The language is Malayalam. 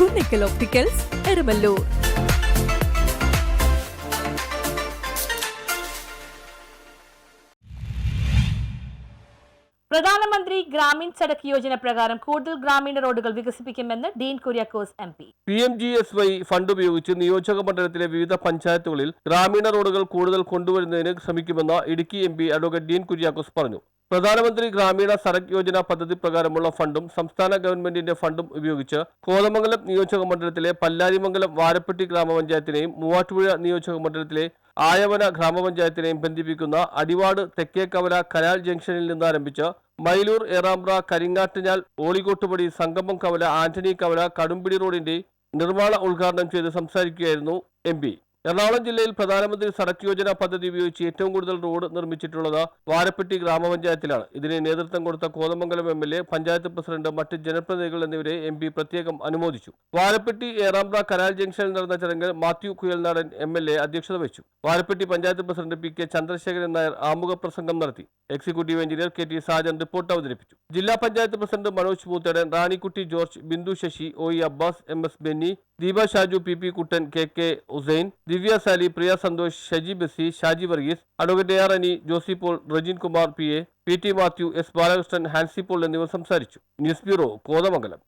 കുന്നിക്കൽ ഒപ്റ്റിക്കൽസ് എരുമല്ലൂർ പ്രധാനമന്ത്രി ഗ്രാമീൺ സഡക് യോജന പ്രകാരം കൂടുതൽ ഗ്രാമീണ റോഡുകൾ വികസിപ്പിക്കുമെന്ന് Dean Kuriakose M P. P M G S Y fund ഉപയോഗിച്ച് നിയോജക മണ്ഡലത്തിലെ വിവിധ പഞ്ചായത്തുകളിൽ ഗ്രാമീണ റോഡുകൾ കൂടുതൽ കൊണ്ടുവരുന്നതിന് ശ്രമിക്കുമെന്ന് Idukki M P advocate Dean Kuriakose പറഞ്ഞു. പ്രധാനമന്ത്രി ഗ്രാമീണ സഡക് യോജന പദ്ധതി പ്രകാരമുള്ള ഫണ്ടും സംസ്ഥാന ഗവൺമെന്റിന്റെ ഫണ്ടും ഉപയോഗിച്ച് കോതമംഗലം നിയോജക മണ്ഡലത്തിലെ പല്ലാരിമംഗലം വാരപ്പെട്ടി ഗ്രാമപഞ്ചായത്തിനെയും മൂവാറ്റുപുഴ നിയോജക മണ്ഡലത്തിലെ ആയവന ഗ്രാമപഞ്ചായത്തിനെയും ബന്ധിപ്പിക്കുന്ന അടിവാട് തെക്കേക്കവല കനാൽ ജംഗ്ഷനിൽ നിന്ന് ആരംഭിച്ച് മൈലൂർ ഏറാമ്പ്ര കരിങ്ങാട്ടിഞ്ഞാൽ ഓളികോട്ടുപടി സംഗമം കവല ആന്റണി കവല കടുമ്പിടി റോഡിന്റെ നിർമ്മാണ ഉദ്ഘാടനം ചെയ്ത് സംസാരിക്കുകയായിരുന്നു എം എറണാകുളം ജില്ലയിൽ പ്രധാനമന്ത്രി സഡക് യോജന പദ്ധതി ഉപയോഗിച്ച് ഏറ്റവും കൂടുതൽ റോഡ് നിർമ്മിച്ചിട്ടുള്ളത് വാരപ്പെട്ടി ഗ്രാമപഞ്ചായത്തിലാണ്. ഇതിന് നേതൃത്വം കൊടുത്ത Kothamangalam M L A panchayat president മറ്റ് ജനപ്രതിനിധികൾ എന്നിവരെ എം പി പ്രത്യേകം അനുമോദിച്ചു. വാരപ്പെട്ടി ഏറാമ്പ്ര കനാൽ ജംഗ്ഷനിൽ നടന്ന ചടങ്ങിൽ Mathew Kuzhalnadan M L A അധ്യക്ഷത വഹിച്ചു. Varappetty panchayat president P K Chandrasekharan Nair ആമുഖ പ്രസംഗം നടത്തി. Executive engineer K T Sajan report അവതരിപ്പിച്ചു. ജില്ലാ panchayat president Manoj Poothedan Ranikutty George Bindu Sasi O E Abbas M S Benny Deepa Shaju P P Kuttan K K Hussain Divya Sali Priya Santhosh Shaji Basi Shaji Varghese advocate A R Ani Josy Paul Rejin Kumar P A P T Mathew S Balakrishnan Hansi Paul എന്നിവർ സംസാരിച്ചു. News bureau Kothamangalam.